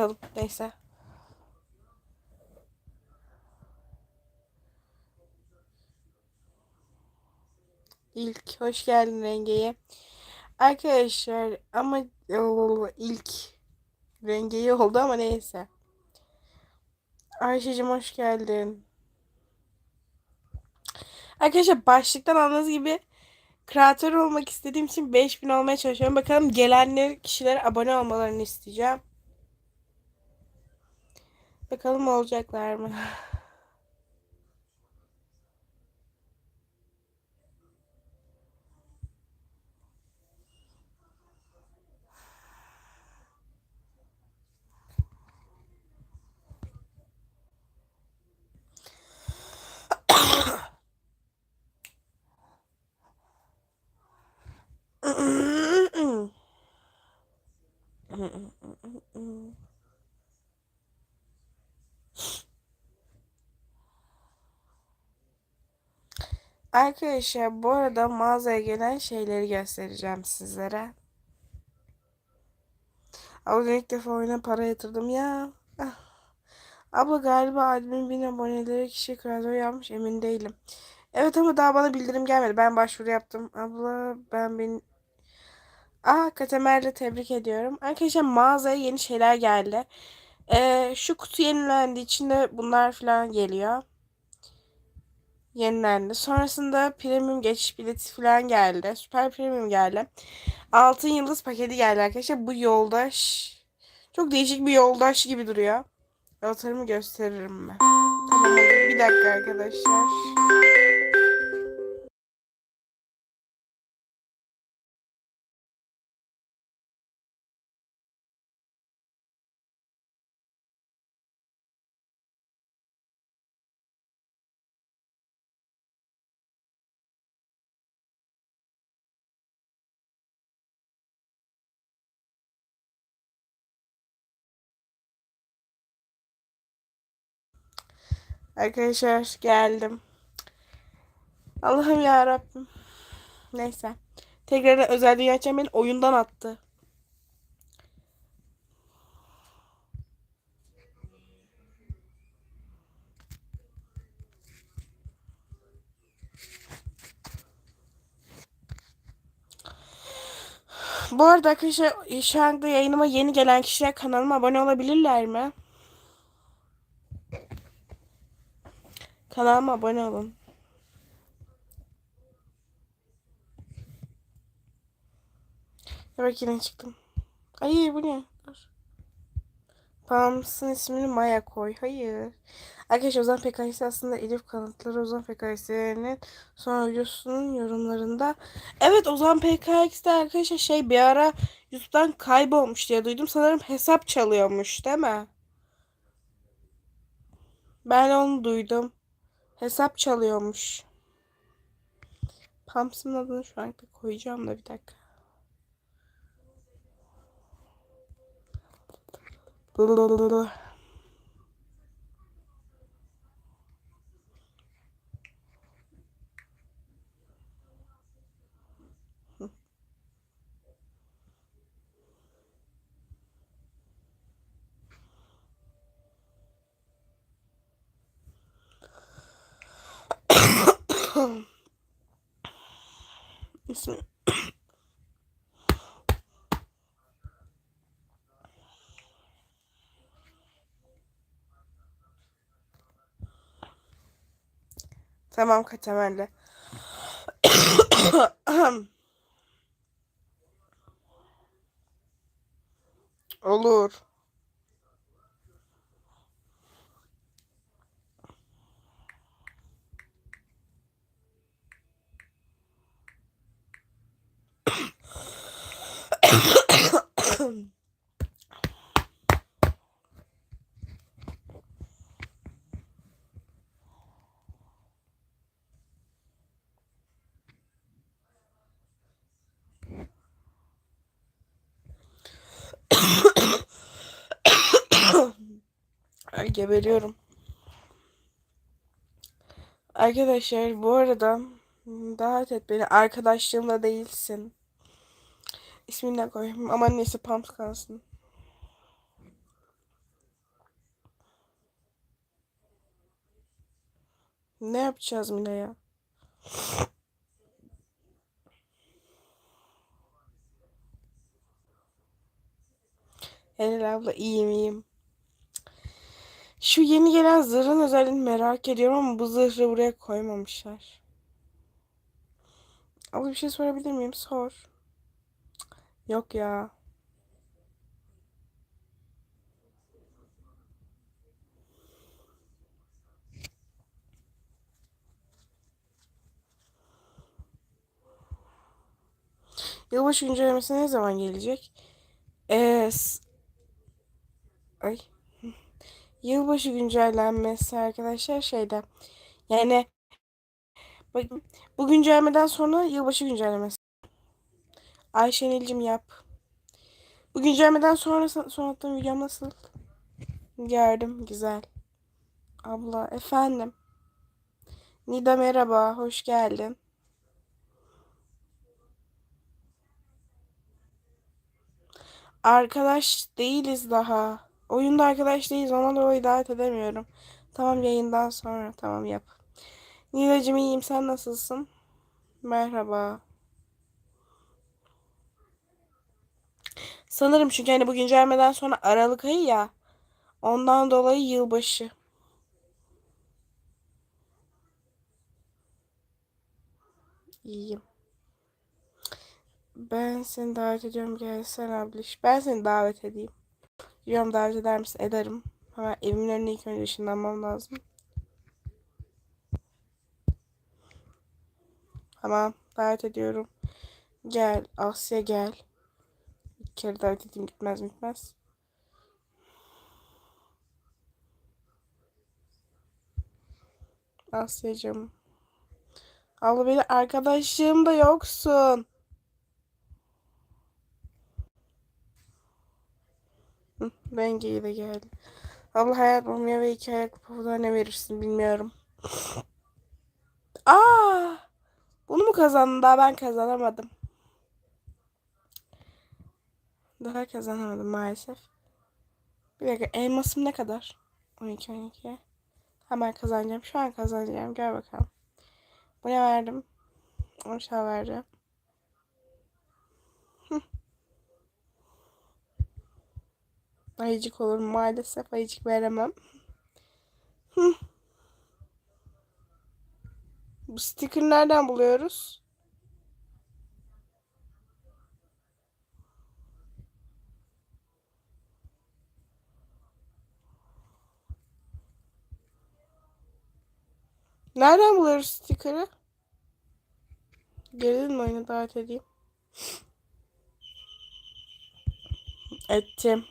Kısalım. Neyse. İlk hoş geldin Renge'ye. Arkadaşlar ama ilk Renge'yi oldu ama neyse. Ayşe'cim hoş geldin. Arkadaşlar başlıktan anladığınız gibi kreatör olmak istediğim için 5000 olmaya çalışıyorum. Bakalım gelenler kişilere abone olmalarını isteyeceğim. Bakalım olacaklar mı? Arkadaşlar bu arada mağazaya gelen şeyleri göstereceğim sizlere. Abla ilk defa oyuna para yatırdım ya. Ah. Abla galiba admin bin aboneleri kişi kreatör yapmış emin değilim. Evet ama daha bana bildirim gelmedi. Ben başvuru yaptım. Abla ben bin... Aa Katemer'le tebrik ediyorum. Arkadaşlar mağazaya yeni şeyler geldi. Ee, şu kutu yenilendi. İçinde bunlar falan geliyor yenilendi. Sonrasında premium geçiş bileti falan geldi. Süper premium geldi. Altın yıldız paketi geldi arkadaşlar. Bu yoldaş çok değişik bir yoldaş gibi duruyor. Avatarımı gösteririm ben. Tamam bir dakika arkadaşlar. Arkadaşlar geldim. Allah'ım ya Rabbim. Neyse. Tekrar özel dünya açacağım oyundan attı. Bu arada arkadaşlar şu anda yayınıma yeni gelen kişiler kanalıma abone olabilirler mi? Kanalıma abone olun. Evet yine çıktım. Ay bu ne? Bağımsızın ismini Maya koy. Hayır. Arkadaşlar Ozan PKS aslında Elif kanıtları Ozan PKS'nin son videosunun yorumlarında. Evet Ozan PKX'de arkadaşlar şey bir ara YouTube'dan kaybolmuş diye duydum. Sanırım hesap çalıyormuş değil mi? Ben onu duydum. Hesap çalıyormuş. Pumps'ın adını şu an koyacağım da bir dakika. İsmi. tamam katemerle. Olur. geberiyorum. Arkadaşlar bu arada daha et beni arkadaşlığımla değilsin. İsmini de koyayım. Ama neyse Pams kalsın. Ne yapacağız Mila ya? Helal abla iyiyim iyiyim. Şu yeni gelen zırhın özelliğini merak ediyorum ama bu zırhı buraya koymamışlar. Abla bir şey sorabilir miyim? Sor. Yok ya. Yılbaşı güncellemesi ne zaman gelecek? Ee, ay. Yılbaşı güncellenmesi arkadaşlar şeyde. Yani bak, bu güncellemeden sonra yılbaşı güncellemesi. Ayşenil'cim yap. Bu güncellemeden sonra son attığım videom nasıl? Gördüm. Güzel. Abla efendim. Nida merhaba. Hoş geldin. Arkadaş değiliz daha. Oyunda arkadaş değiliz. Ona dolayı davet edemiyorum. Tamam yayından sonra. Tamam yap. Nidacığım iyiyim. Sen nasılsın? Merhaba. Sanırım çünkü hani bu güncellemeden sonra Aralık ayı ya. Ondan dolayı yılbaşı. İyiyim. Ben seni davet ediyorum. Gelsen abliş. Ben seni davet edeyim. Diyorum davet eder misin? Ederim. Hemen evimin önüne ilk önce ışınlanmam lazım. Tamam. Davet ediyorum. Gel. Asya gel. Bir kere davet edeyim gitmez gitmez. Asya'cığım. Abla benim arkadaşlığım da yoksun. Bengi de geldi. Abla hayat bulmuyor ve iki ayaklı pavuda ne verirsin bilmiyorum. Aa! Bunu mu kazandın? Daha ben kazanamadım. Daha kazanamadım maalesef. Bir dakika elmasım ne kadar? 12 12. Hemen kazanacağım. Şu an kazanacağım. Gel bakalım. Buraya verdim. Aşağı vereceğim. Ayıcık olur maalesef. Ayıcık veremem. Bu sticker nereden buluyoruz? Nereden buluyoruz sticker'ı? Geldin mi oyunu davet edeyim? Ettim.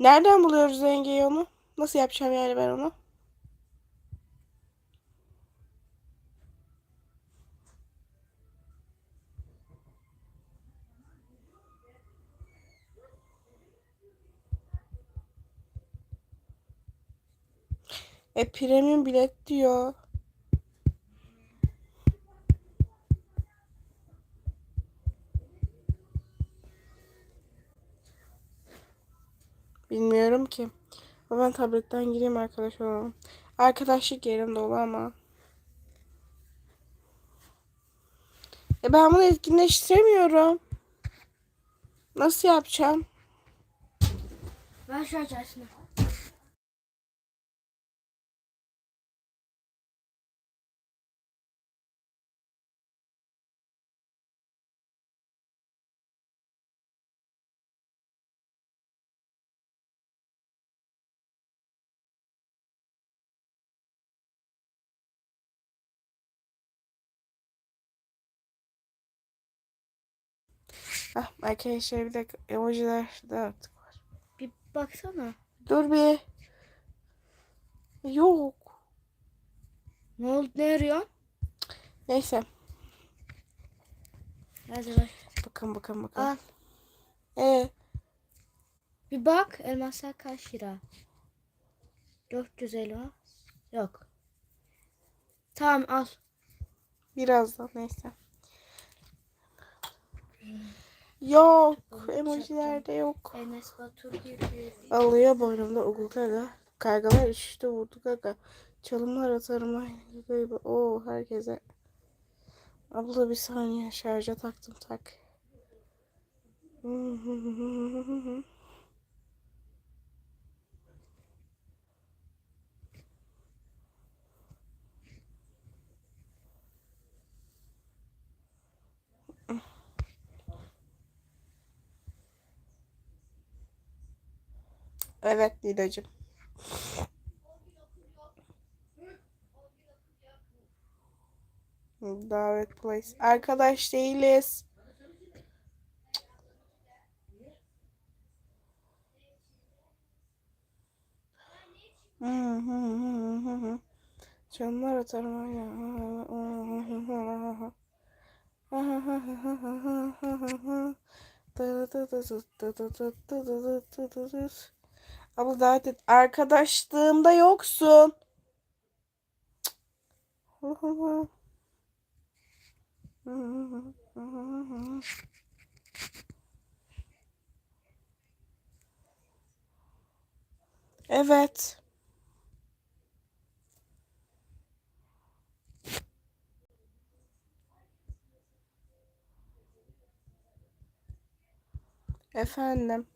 Nereden buluyoruz Zenge'yi onu? Nasıl yapacağım yani ben onu? E premium bilet diyor. Bilmiyorum ki. Ben tabletten gireyim arkadaş olalım. Arkadaşlık yerim dolu ama. E ben bunu etkinleştiremiyorum. Nasıl yapacağım? Ver şu açarsın. Ah, arkadaşlar bir dakika emojiler de artık var. Bir baksana. Dur bir. Yok. Ne oldu ne arıyor? Neyse. Hadi bak. Bakın bakın bakın. Al. Ee, Bir bak elmaslar kaç lira? 400 elma. Yok. Tamam al. Birazdan neyse. Yok. Emojilerde yok. Enes Batur gibi. Alıyor boynumda ugul gaga. Kargalar üşüştü vurdu gaga. Çalımlar atarım gibi. Oo herkese. Abla bir saniye şarja taktım tak. Evet Nidacığım. Davet place. Arkadaş değiliz. Canlar atarım ya. Ama zaten arkadaşlığımda yoksun. Evet. Efendim.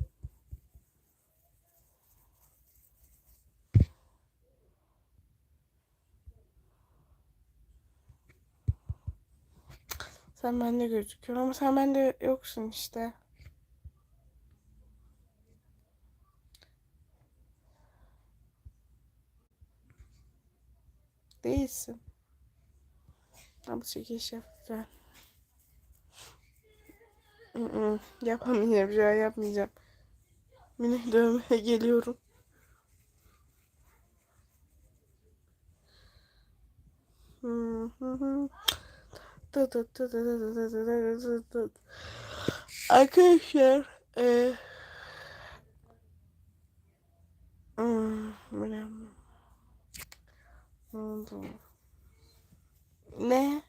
Sen bende gözüküyorsun ama sen bende yoksun işte. Değilsin. Ama çekiş yapacağım. Yapamayacağım, şey yapmayacağım. Mini dövmeye geliyorum. Hı hı hı. Arkadaşlar eee hmm, ne?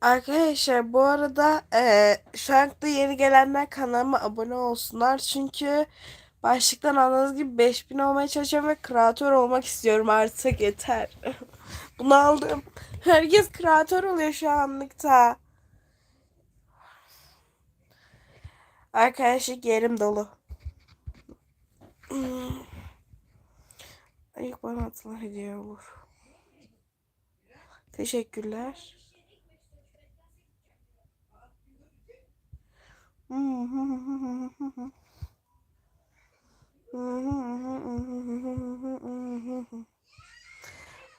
Arkadaşlar bu arada eee şu anda yeni gelenler kanalıma abone olsunlar. Çünkü başlıktan anladığınız gibi 5000 olmaya çalışıyorum ve kreatör olmak istiyorum artık yeter. Bunu aldım. Herkes kreatör oluyor şu anlıkta. Arkadaşlar yerim dolu. Hmm. İlk bana atılan hediye olur. Teşekkürler.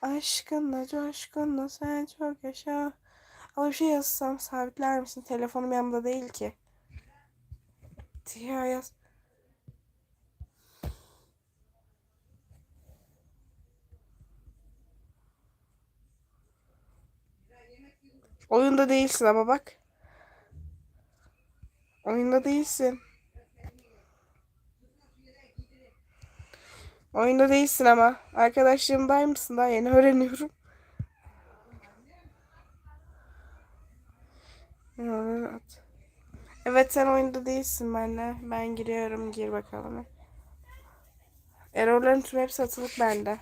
Aşkınla coşkunla sen çok yaşa. Ama bir şey yazsam sabitler misin? Telefonum yanımda değil ki. Ya yaz. Oyunda değilsin ama bak. Oyunda değilsin. Oyunda değilsin ama. Arkadaşlarımday mısın? Daha yeni öğreniyorum. Evet. Sen oyunda değilsin benimle. Ben giriyorum. Gir bakalım. Errorların tüm hepsi atılık bende.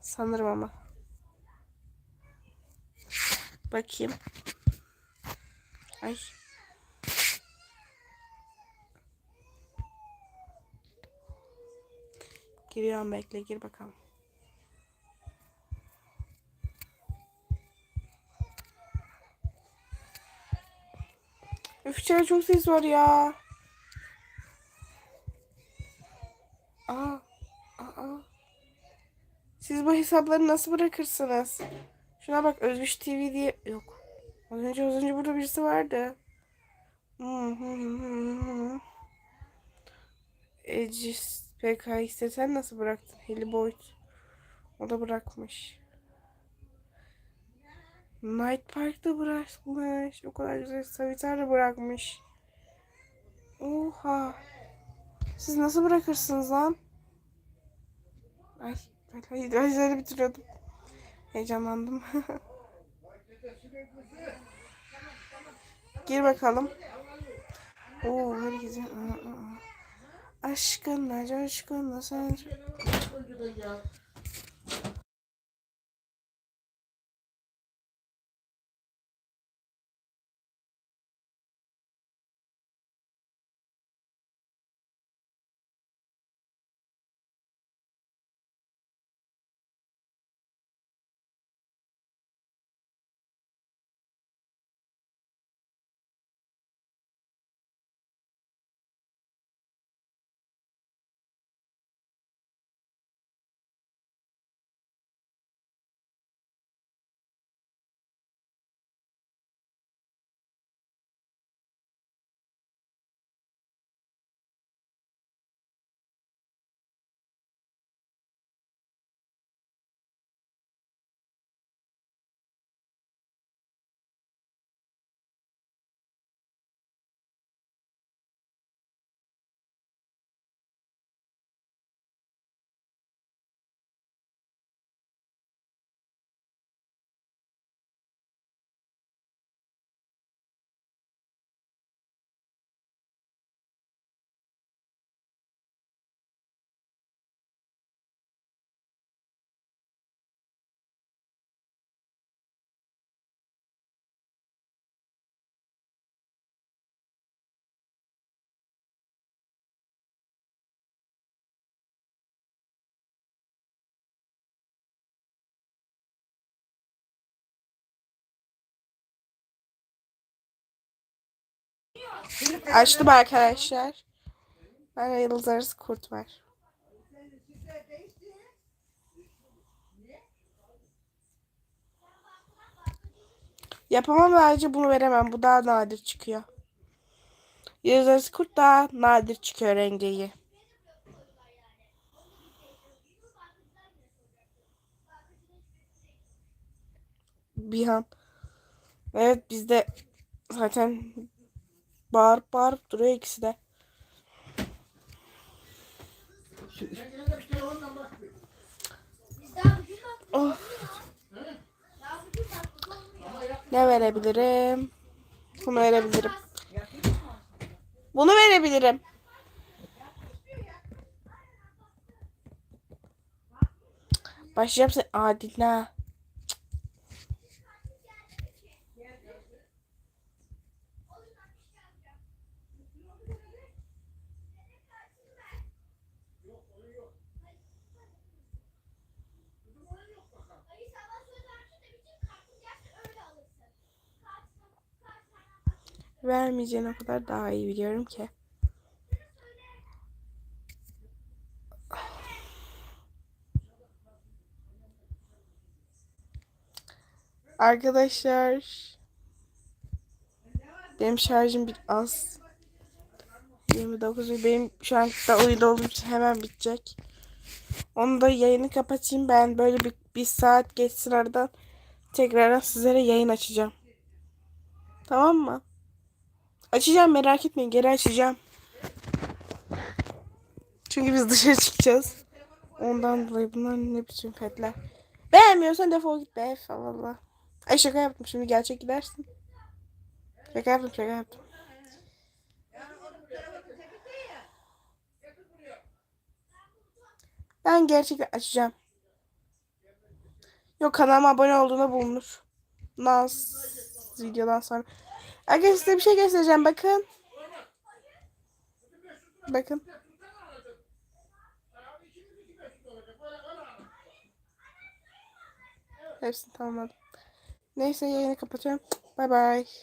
Sanırım ama. Bakayım. Ay. Giriyorum bekle gir bakalım. Üf içeride çok ses var ya. Aa, aa. Siz bu hesapları nasıl bırakırsınız? Şuna bak Özgüç TV diye yok. Az önce az önce burada birisi vardı. Ecis PK istesen nasıl bıraktın? Heliboyd. O da bırakmış. Night Park'ta bırakmış. O kadar güzel Savitar da bırakmış. Oha. Siz nasıl bırakırsınız lan? Ay, ay, ay, ay, ay bitiriyordum. Heyecanlandım. Gir bakalım. Oo, herkese. Aa, aa. Aşkınla, coşkunla sen. Açtım arkadaşlar. Ben Yıldız Arası Kurt var. Yapamam bence bunu veremem. Bu daha nadir çıkıyor. Yıldız Arası Kurt daha nadir çıkıyor rengeyi. Bir an. Evet bizde zaten bağırıp bağırıp duruyor ikisi de. Of. Ne verebilirim? Bunu verebilirim. Bunu verebilirim. Başlayacağım sen Adile. Vermeyeceğine kadar daha iyi biliyorum ki. Arkadaşlar benim şarjım bir az. 29 ve benim şu an da uyuda olduğum için hemen bitecek. Onu da yayını kapatayım. Ben böyle bir, bir saat geçsin aradan tekrardan sizlere yayın açacağım. Tamam mı? Açacağım merak etmeyin geri açacağım. Çünkü biz dışarı çıkacağız. Ondan dolayı bunlar ne biçim petler. Beğenmiyorsan defol git be. Allah. Ay şaka yaptım şimdi gerçek gidersin. Şaka yaptım şaka yaptım. Ben gerçekten açacağım. Yok kanalıma abone olduğuna bulunur. Naz videodan sonra. Arkadaşlar size bir şey göstereceğim bakın. Bakın. Hepsini tamamladım. Neyse yayını kapatıyorum. Bay bay.